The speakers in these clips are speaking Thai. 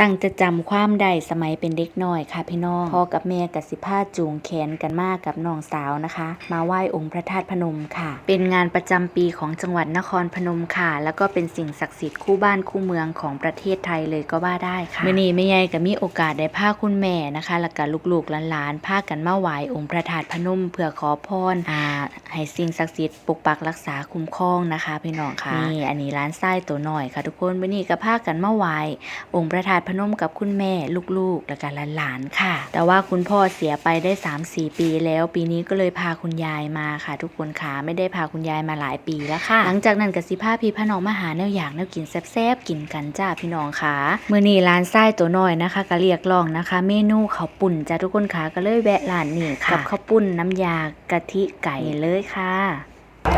ตั้งจะจำความได้สมัยเป็นเด็กน้อยค่ะพี่น้องพ่อกับแม่กับสิพาจูงแขนกันมากกับน้องสาวนะคะ มาไหว้องค์พระธาตุพนมค่ะ เป็นงานประจำปีของจังหวัดนครพนมค่ะ แล้วก็เป็นสิ่งศักดิ์สิทธิ์คู่บ้านคู่เมืองของประเทศไทยเลยก็ว่าได้ค่ะมื่อนี้แม่ใหญ่ก็มีโอกาสได้พาคุณแม่นะคะ แล้วก็ลูกๆหลานๆพากันมาไหว้องค์พระธาตุพนม เพื่อขอพรอ่าให้สิ่งศักดิ์สิทธิ์ปกปักรักษาคุ้มครองนะคะ พี่น้องค่ะนี่อันนี้ร้านไส้ตัวหน่อยค่ะ ทุกคนวันนี้ก็พากันมาไหว้องค์พระธาตุพนมกับคุณแม่ลูกๆ และก็หลานๆค่ะ แต่ว่าคุณพ่อเสียไปได้ 3-4 ปีแล้ว ปีนี้ก็เลยพาคุณยายมาค่ะ ทุกคนค่ะไม่ได้พาคุณยายมาหลายปีแล้วค่ะ หลังจากนั้นกสิพาพี่พน้องมาหาแนวอยากแนวกินแซ่บๆกินกันจ้าพี่น้องค่ะมื้อนี้ร้านไส้ตัวน้อยนะคะก็เรียกร้องนะคะ เมนูข้าวปุ่นจ้าทุกคนค่ะก็เลยแวะร้านนี้ค่ะกับข้าวปุ้นน้ำยากะทิไก่เลยค่ะ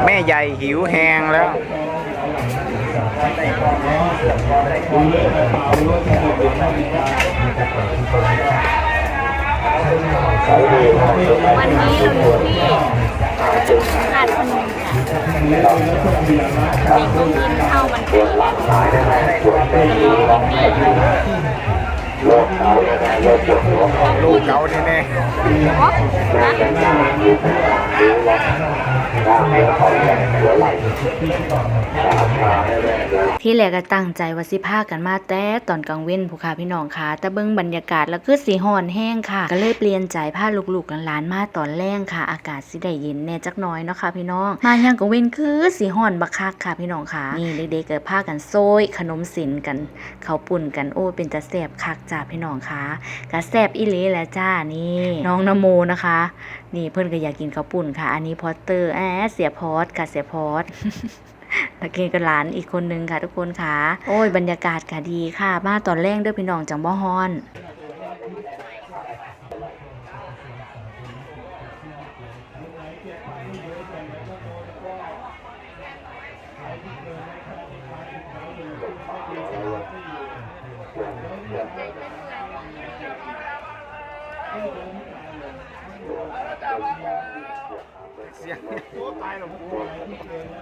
แม่ใหญ่หิวแหงแล้ว วันนี้เราอยู่ที่หาดพนมค่ะเด็กก็กินข้าวมันไก่ลูกเก่าแน่ ที่แรกก็ตั้งใจว่าสิพากันมาแต่ตอนกลางเว้นผู้ค่ะพี่น้องค่ะ แต่เบิ่งบรรยากาศแล้วคือสีห่อนแห้งค่ะ ก็เลยเปลี่ยนใจพาลูกๆหลานๆมาตอนแรงค่ะ อากาศสิได้เย็นแน่จักน้อยเนาะค่ะพี่น้อง มายังกลางเว้นคือสีห่อนบักคักค่ะพี่น้องค่ะ นี่เด็กๆก็พากันโซยขนมสินกันเขาปุ่นกันโอ้เป็นตาแซ่บคักจ้าพี่น้องค่ะก็แซ่บอีหลีแหละจ้านี่ น้องนโมนะคะ นี่เพื่อนก็อยากกินข้าวปุ่นค่ะ อันนี้พอตเตอร์แอเสียพอสค่ะเสียพอ สแล้วกินกับหลานอีกคนนึงค่ะทุกคนค่ะ โอ้ยบรรยากาศค่ะดีค่ะ มาตอนแรกเด้วยพี่น้องจังบ่ฮ้อน เสียงตายแล้วผม